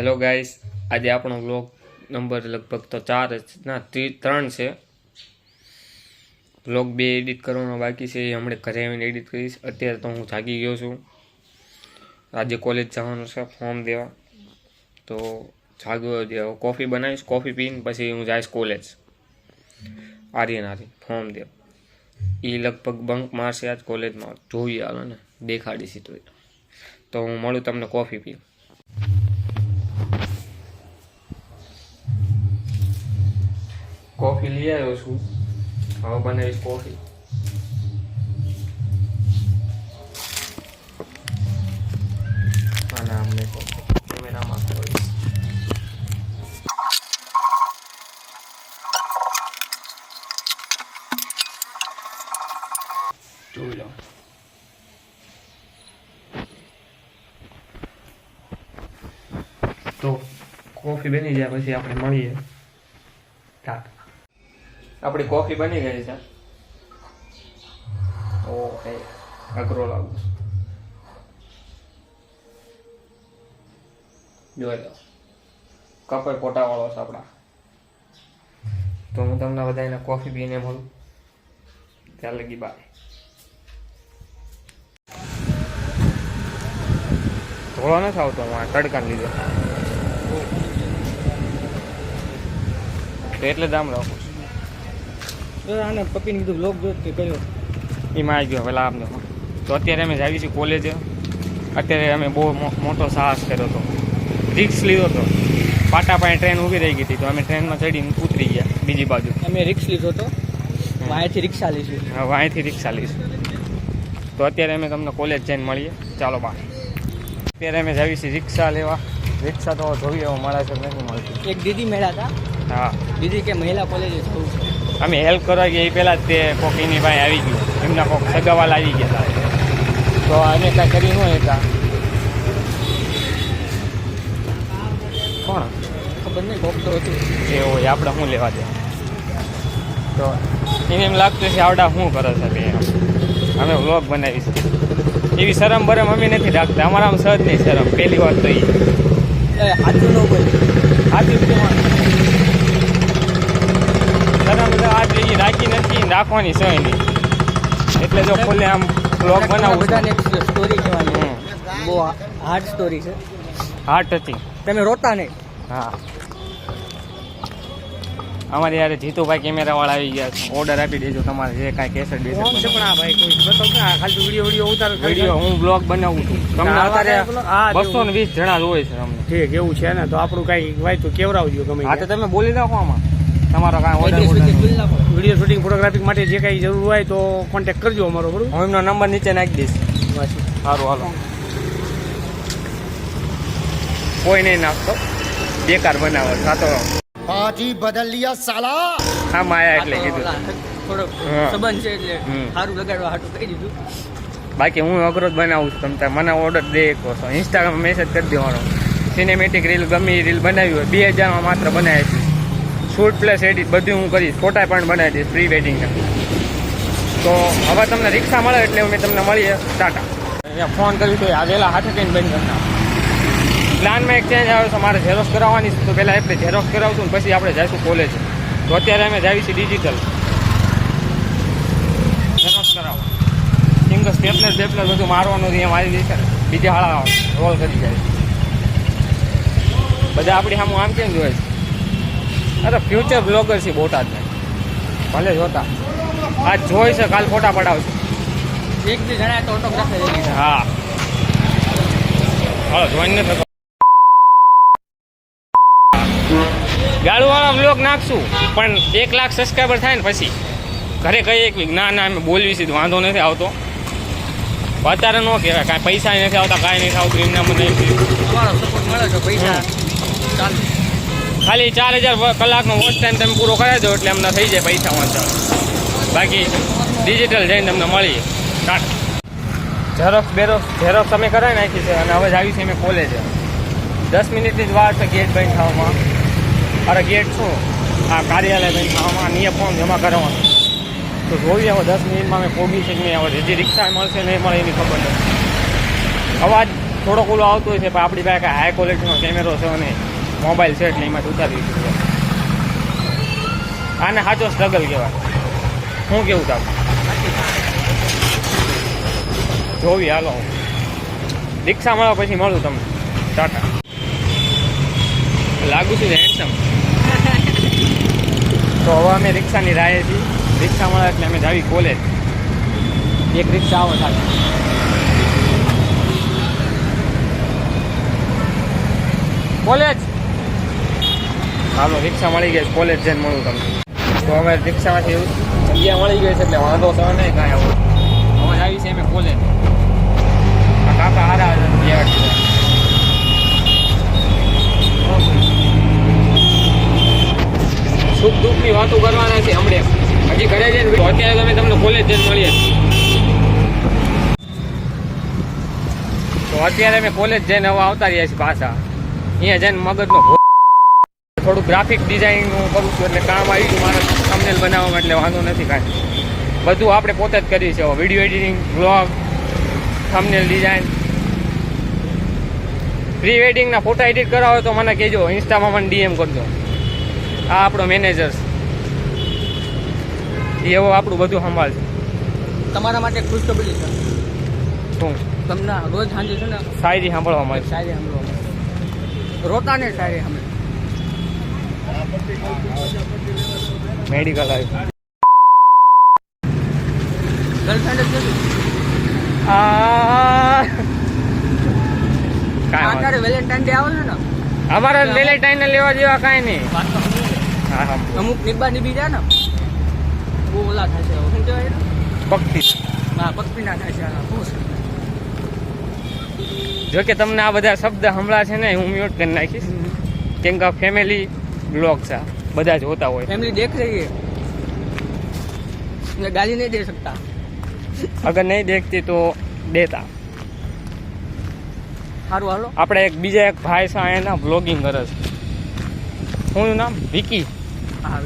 Hello guys આજે આપણો blog number લગભગ તો ચાર ના ત્રી- ત્રણ છે. બ્લોગ બે એડિટ કરવાનો બાકી છે. એ હમણાં ઘરે આવીને એડિટ કરીશ. અત્યારે તો હું જાગી ગયો છું. આજે કોલેજ જવાનું છે ફોર્મ દેવા. તો જાગ્યો દેવા કોફી બનાવીશ કોફી પીને પછી હું જઈશ કોલેજ આર્યન આર્યન ફોર્મ દેવા એ લગભગ બંક મારશે આજ કોલેજમાં જોઈએ હાલો ને. દેખાડીશ તો. હું મળું તમને કોફી પી કોફી લઈ આવ્યો છું. હવે બનાવીશ કોફી જોઈ લો. તો કોફી બની જાય, પછી આપણે મળીએ. ટાટા આપણી કોફી બની ગઈ છે. ઓકે, અઘરો લાગુ જોઈ લો. કપે કોટાવાળો છે આપણા. તો હું તમને બધાને કોફી પીને મળું ત્યાં લગી બાય. ધોળો નથી આવતો હું તડકા લીધે. એટલે દામ રાખું. છું આને પપ્પીને કીધું બ્લોગ જો કે કર્યો. એમાં આવી ગયો પેલા આમ તો અત્યારે અમે જાવી છીએ કોલેજે અત્યારે અમે બહુ મોટો સાહસ કર્યો હતો. રિક્સ લીધો હતો. પાટા પાસે ટ્રેન ઊભી રહી ગઈ હતી તો અમે ટ્રેનમાં ચડીને ઉતરી ગયા બીજી બાજુ. અમે રિક્સ લીધો હતો. અહીંયાથી રિક્ષા લઈશું. હવે અહીંથી રિક્ષા લઈશું. તો અત્યારે અમે તમને કોલેજ જઈને મળીએ. ચાલો બા. અત્યારે અમે જાવી છીએ રિક્ષા લેવા. રિક્ષા તો જોઈએ મારા સર નથી મળતી. એક દીદી મેળા હતા. હા. દીદી કે મહિલા કોલેજે જવું છે. અમે હેલ્પ કરવા ગયા એ પહેલાં જ તે કોક એની ભાઈ આવી ગયું. એમના કોક સગાવાલ આવી ગયા તો અમે કાંઈ કરી ન હતા. કોણ? ખબર નહીં કોક તો હતું. એ હોય આપણે શું લેવા દે? તો એને એમ લાગતું છે આવડા શું કરે છે બે? અમે વ્લોગ બનાવીશું એવી શરમ બરમ અમે નથી રાખતા. અમારામાં સહજ નહીં શરમ. પહેલી વાત તો એ સાચું ન બોલ. આથી બધું આ રાખી નથી રાખવાની સહી નહીં એટલે જો ખુલ્લે આમ વ્લોગ બનાવું બધાને સ્ટોરી કહેવાની. બહુ હાર્ડ સ્ટોરી છે. હાર્ટ હતી. તમે રોતા નહીં. હા. અમારે યારે જીતુભાઈ કેમેરા વાળા આવી ગયા છે. ઓર્ડર આપી દેજો તમારે જે કાંઈ કેસર દેજો છે પણ આ ભાઈ? કોઈ બતાવ કે ખાલી વીડિયો વીડિયો ઉતાર વીડિયો હું બ્લોગ બનાવું છું. તમને અત્યારે બસો ને વીસ જણા હોય છે અમને. ઠીક એવું છે ને તો આપણું કઈ ભાઈ તો કેવરાવજો ગમે હા તો તમે બોલી નાખો આમાં. તમારો કાંઈ ઓર્ડર વીડિયો શૂટિંગ ફોટોગ્રાફી માટે જે કાંઈ જરૂર હોય તો કોન્ટેક્ટ કરજો અમારો બરોબર? હું એમનો નંબર નીચે નાખી દઈશ. સારું હાલો. કોઈ નહીં નાખતો. બેકાર બનાવો સાતો બાજી બદલિયા સાલા. હા માયા એટલે કીધું. બાકી હું અગરોજ બનાવું છું તમે મને ઓર્ડર દે કહો છો ઇન્સ્ટાગ્રામ મેસેજ કરી દેવાનો. સિનેમેટિક રીલ ગમે રીલ બનાવી હોય. બે હજારમાં માત્ર બનાવી છે. શૂટ પ્લસ એડિટ બધું હું કરીશ. ફોટા પણ બનાવી દઈશ પ્રી વેડિંગ તો હવે તમને રિક્ષા મળે એટલે અમે તમને મળીએ. ટાટા અહીંયા ફોન કર્યું તો આવેલા હાથે કહીને બંધ કરી નાખો. પ્લાનમાં એક ચેન્જ આવ્યો છે મારે ઝેરોક્સ કરાવવાની છે તો પહેલાં આપણે ઝેરોક્સ કરાવશું ને પછી આપણે જઈશું કોલેજ તો અત્યારે અમે જાવી છીએ ડિજિટલ ઝેરોક્સ કરાવવા. સિંગલ સ્ટેપલર સ્ટેપલર બધું મારવાનું છે આવી જાય બીજા હાળા રોલ કરી જાય. બધા આપણી સામે આમ કેમ જોઈએ છે? અરે ફ્યુચર બ્લોગર છે બોટાદને ભલે જોતા. આ જોઈ છે કાલ ફોટા પડાવશે. એક બે જણા તો ઓટોગ્રાફ હા. હાલો જોઈને થતો ગાળુવાળા બ્લોગ નાખશું પણ એક લાખ સબસ્ક્રાઈબર થાય ને પછી. ઘરે કહીએ એક ના ના અમે બોલવી સીધું વાંધો નથી આવતો. અત્યારે ન કહેવાય કાંઈ પૈસા નથી આવતા કાંઈ નથી આવતું એમના મને તમારો સપોર્ટ મળે છે પૈસા ચાલ ખાલી ચાર હજાર કલાકનો વોચ ટાઈમ તમે પૂરો કરાવી દો એટલે એમને થઈ જાય પૈસા વાંચો. બાકી ડિજિટલ જઈને તમને મળી ઝેરોક્ષ ઝેરોક્સ બેરોક્સ ઝેરોક્સ અમે કરાવી નાખી છે અને હવે જ આવી છે અમે કોલેજ દસ મિનિટની જ વાર છે ગેટ બંધ થવામાં. અરે ગેટ શું? આ કાર્યાલય બંધ થવામાં નિયમ ફોર્મ જમા કરવાનું? તો જોઈએ હવે દસ મિનિટમાં અમે પહોંચી છે કે નહીં, હવે જે રિક્ષા મળશે નહીં મળે એની ખબર નથી. અવાજ થોડોક ઓલો આવતો હોય છે, પણ આપણી પાસે હાઈ ક્વોલિટીનો કેમેરો છે અને મોબાઈલ છે એટલે એમાંથી ઉતારી દીધું આને સાચો સ્ટ્રગલ કહેવાય. શું કેવું તારું? જોવી, હાલો. રિક્ષા મળો પછી મળું તમને. ટાટા. લાગુ છું હેન્ડસમ તો હવે અમે રિક્ષાની રાહે છીએ. રિક્ષા મળે એટલે અમે જાવી કોલેજ એક રિક્ષા આવો થાય કોલેજ હાલો, રિક્ષા મળી ગઈ કોલેજ જઈને મળું તમને. તો અમે રિક્ષામાંથી એવું જગ્યા મળી ગઈ છે એટલે વાંધો તો નહીં કાંઈ આવો. હવે આવી છે કોલેજ. કાકા હારા સુખ દુઃખની વાતો કરવાના છે હમણે. હજી ઘરે જઈને અત્યારે તમે તમને કોલેજ જઈને મળીએ. તો અત્યારે અમે કોલેજ જઈને હવે આવતા રહ્યા છીએ પાછા. અહીંયા જઈને મગજનો થોડું ગ્રાફિક ડિઝાઇન હું કરું છું એટલે કામ આવી ગયું મારે થંબનેલ બનાવવામાં એટલે વાંધો નથી કાંઈ. બધું આપણે પોતે જ કરીએ છીએ. Video editing blog thumbnail design pre વેડિંગના ફોટા એડિટ કરાવો તો મને કહેજો. ઇન્સ્ટામાં મને ડીએમ કરજો આ આપણો મેનેજર એવો આપણું બધું સંભાળશે. તમારા માટે ખુશખબરી છે. શું? તમને રોજ સાંજે છે ને શાયરી સાંભળવા મળે. શાયરી સાંભળવા મળે. રોતાને શાયરી સાંભળે. મેડિકલ આવ્યું ગર્લફ્રેન્ડ જ નથી? વેલેન્ટાઇન ડે આવે છે ને? અમારે વેલેન્ટાઇન લેવા જેવા કાંઈ નહીં. અમુક નિબ્બા નિબી જાય ને બહુ ઓલા થાય છે શું કહેવાય એને? ભક્તિ. હા પક્ષીના થાય છે આના. જો કે તમને આ બધા શબ્દ હમણાં છે ને હું મ્યુટ કરી નાખીશ. કેમ કે ફેમિલી બ્લોગ છે આ. બધા જોતા હોય फैमिली देख रही है मैं गाली नहीं दे सकता અગર નહીં દેખતી તો દેતા સારું હાલો આપણે એક બીજા એક ભાઈ છે એના બ્લોગિંગ કરે છે શું એનું નામ વિકી હા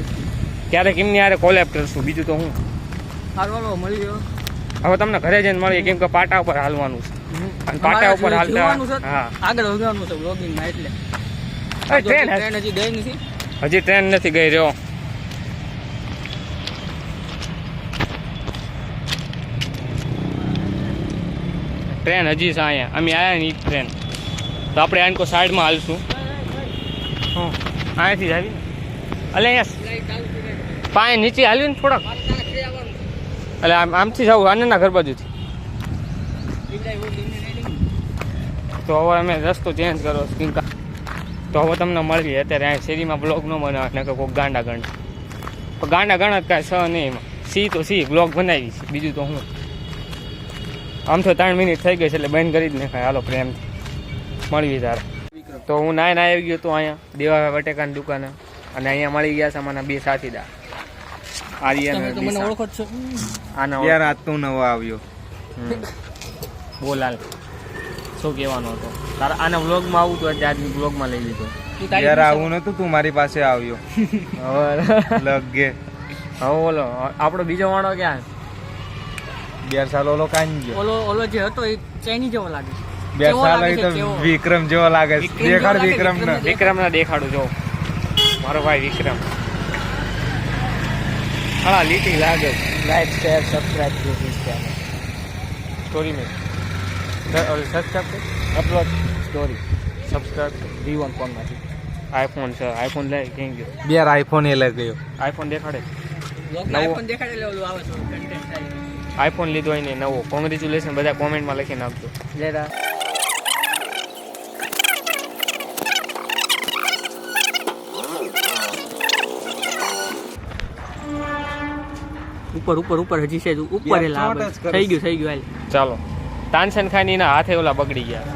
ક્યારેક એમની યારે કોલેબ કરશું બીજું તો હું સારું હાલો મળી ગયો હવે તમને ઘરે જઈને મળીએ કેમ કે પાટા ઉપર હાલવાનું છે અને પાટા ઉપર અમારે હાલતા જીવવાનું છે હા આગળ વધવાનું છે બ્લોગિંગમાં એટલે અરે ટ્રેન હશે. ટ્રેન હજી ગઈ નથી હજી ટ્રેન નથી ગઈ રહ્યો. ટ્રેન હજી છે અહીંયા. અમે આવ્યા ને ટ્રેન તો આપણે આને કોઈ સાઈડમાં હાલશું. હં અહીંયાથી જ આવી એટલે અહીંયા પાય નીચે હાલ્યું ને થોડાક? એટલે આમ આમથી જવું આનંદના ઘર બાજુથી. તો હવે અમે રસ્તો ચેન્જ કરો સ્કીનકા તો હવે તમને મળીએ અત્યારે અહીંયા શેરીમાં બ્લોગ ન બનાવે ને કોઈ ગાંડા ગણ. પણ ગાંડા ગણ જ કાંઈ સ નહીં એમાં. સી તો સી બ્લોગ બનાવી છે. બીજું તો હું. આમ તો ત્રણ મિનિટ થઈ ગઈ છે એટલે બંધ કરી જ નાખાય. હાલો પ્રેમથી. મળવી તારે. તો હું નાય ના આવી ગયો હતો અહીંયા દેવા બટેકાની દુકાને. અને અહીંયા મળી ગયા છે અમારા બે સાથીદાર. આર્યન આજ તું નવો આવ્યો? હમ. બોલાલ. શું કહેવાનો હતો? તારા આના વ્લોગમાં આવું તો આજે આજની વ્લોગમાં લઈ લીધો. યાર આવું નતું તું મારી પાસે આવ્યો. લગે હવે બોલો આપણો બીજો વાળો ક્યાં? બે સાલ ઓલો કાંઈ ગયો. ઓલો ઓલો જે હતો એ ચાઇની જેવો લાગે બે સાલ તો વિક્રમ જેવો લાગે દેખાડ વિક્રમ ને. વિક્રમ ને દેખાડું જો. મારો ભાઈ વિક્રમ. હા લીટી લાગે like share subscribe channel story મેં. Subscribe upload story subscribe V one ફોનમાંથી iPhone છે. આઈફોન લઈ ક્યાં ગયો? બે આઈફોન એ લઈ ગયો. આઈફોન દેખાડે. આવે છે આઈફોન લીધો હોય ને નવો. કોંગ્રેચ્યુલેશન બધા કોમેન્ટમાં લખી નાખજો. લેતા ઉપર ઉપર ઉપર હજી છે ઉપર. થઈ ગયું થઈ ગયું હાલ. ચાલો. ખાની ખાનીના હાથે ઓલા બગડી ગયા.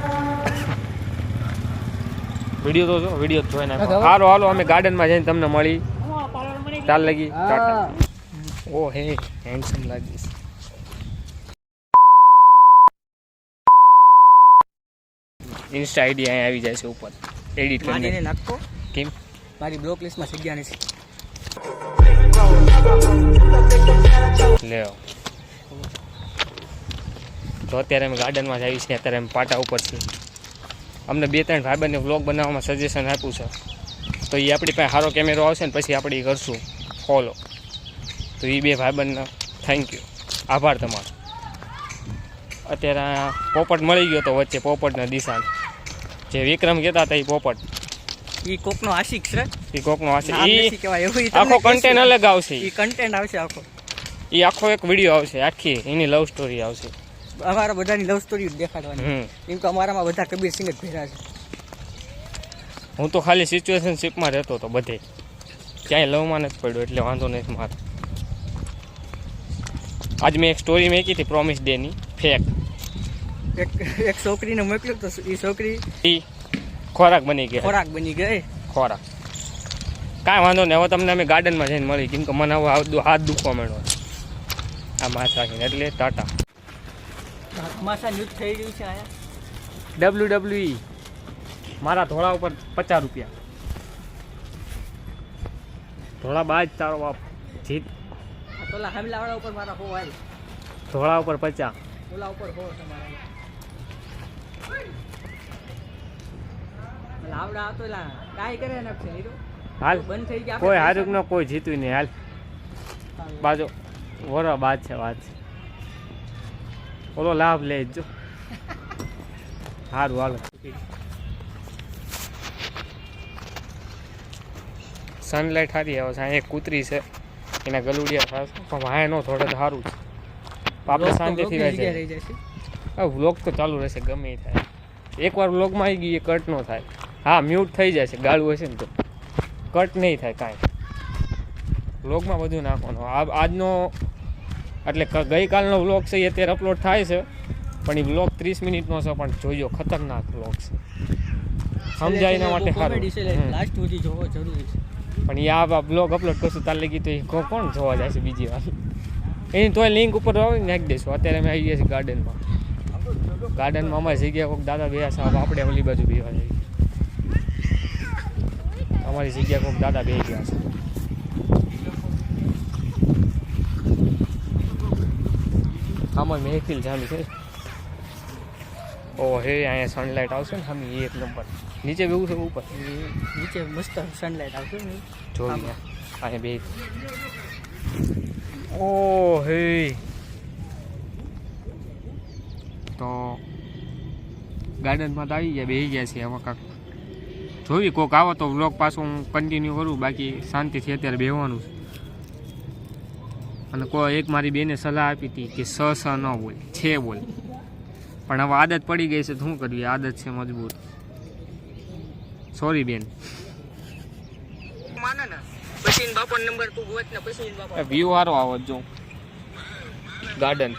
વીડિયો તો જો વીડિયો જોઈ નાખો. હાલો હાલો અમે ગાર્ડનમાં જઈને તમને મળી. ચાલ લગી. ટાટા. ઓ હે હેન્ડસમ લાગીશ ઇન્સ્ટા આઈડી અહીંયા આવી જાય છે ઉપર. એડિટ કરીને નાખો. કેમ? મારી બ્લોક લિસ્ટમાં જગ્યા નથી. લ્યો. તો અત્યારે અમે ગાર્ડનમાં જ આવી છીએ અત્યારે અમે પાટા ઉપર છીએ. અમને બે ત્રણ ભાઈબંધને વ્લોગ બનાવવામાં સજેશન આપ્યું છે. તો એ આપણી પાસે સારો કેમેરો આવશે ને પછી આપણે એ કરશું. ફોલો તો એ બે ભાઈબંધને થેન્ક યુ આભાર તમારો. અત્યારે આ પોપટ મળી ગયો તો વચ્ચે પોપટને દિશાન. જે વિક્રમ કહેતા હતા એ પોપટ. એ કોકનો આશિક છે? એ કોકનો આશિક. એ આખો કન્ટેન્ટ અલગ આવશે એ કન્ટેન્ટ આવશે આખો. એ આખો એક વીડિયો આવશે. આખી એની લવ સ્ટોરી આવશે. અમારા બધાની લવ સ્ટોરી દેખાડવાની. એમ તો અમારામાં બધા કબીર સિંહ જ ભેરા છે. હું તો ખાલી સિચ્યુએશનશીપમાં રહેતો હતો બધે. ક્યાંય લવમાં નથી પડ્યો એટલે વાંધો નથી મારો. આજ મેં એક સ્ટોરી મેકી હતી પ્રોમિસ ડેની ફેક એક એક છોકરીને મોકલ્યો તો એ છોકરી એ ખોરાક બની ગઈ ખોરાક બની ગઈ ખોરાક. કાંઈ વાંધો નહીં હવે તમને અમે ગાર્ડનમાં જઈને મળી. કેમ કે મને હવે હાથ દુખવા માંડ્યો આ માછ રાખીને એટલે ટાટા. માસા યુદ્ધ થઈ રહ્યું છે આયા ડબલ્યુ ડબલ્યુ મારા ધોળા ઉપર પચાસ રૂપિયા. ધોળા બાદ તારો બાપ. જીત. પેલા હમલાવાળા ઉપર મારા હો ધોળા ઉપર પચાસ. ઓલા ઉપર હો તમારા પેલા આવડા આ તો કાંઈ કરે નાખશે નીરો હાલ. બંધ થઈ ગયા કોઈ હારું ન કોઈ જીતું નહીં. હાલ. બાજુ. વરો બાદ છે વાત છે. ઓલો લાભ લેજો સારું હાલો સનલાઇટ સારી આવે છે. અહીંયા કૂતરી છે. એના ગલુડિયા ખાસ. પણ વાય નો થોડે સારું છે. આપણે શાંતિથી રહે છે આ વ્લોગ તો ચાલુ રહેશે. ગમે થાય. એકવાર વ્લોગમાં આવી ગઈ એ કટ ન થાય. હા મ્યુટ થઈ જાય છે ગાળું હશે ને તો. કટ નહીં થાય કાંઈ. વ્લોગમાં બધું નાખવાનું. આજનો એટલે ગઈકાલનો વ્લોગ છે એ અત્યારે અપલોડ થાય છે. પણ એ વ્લોગ ત્રીસ મિનિટનો છે પણ જોજો ખતરનાક વ્લોગ છે. સમજાય એના માટે સારું. લાસ્ટ સુધી જોવો જરૂરી છે. પણ એ આ બ્લોગ અપલોડ કરશું તાર લગી તો એ કો- કોણ જોવા જાય છે બીજી વાર? એની તોય લિંક ઉપર નાખી દઈશું અત્યારે અમે આવી ગયા છીએ ગાર્ડનમાં ગાર્ડનમાં અમારી જગ્યા કોઈક દાદા બે સાહેબ આપણે ઓલી બાજુ બેવા જઈએ. અમારી જગ્યા કોઈક દાદા બે ગયા છે. આમાં મહેફિલ જામી છે. ઓ હે અહીંયા સનલાઇટ આવશે ને સામે એક નંબર નીચે બેવું છે ઉપર? નીચે મસ્ત સનલાઇટ આવશે ને. જોઈએ અહીંયા બે. ઓ હે તો ગાર્ડનમાં તો આવી ગયા બેસી ગયા છે એમાં કાંક. જોઈ કોક આવો તો વ્લોગ પાછું હું કન્ટિન્યુ કરું બાકી શાંતિથી અત્યારે બેહવાનું છે. અને કોઈ એક મારી બેને સલાહ આપી હતી કે સ સ ન બોલ છે બોલ. પણ હવે આદત પડી ગઈ છે તો શું કરવી? આદત છે મજબૂત. સોરી બેન. માને ને. પછી બાપો નંબર તું ગોત ને પછી બાપા વ્યૂ સારો આવો જો. ગાર્ડન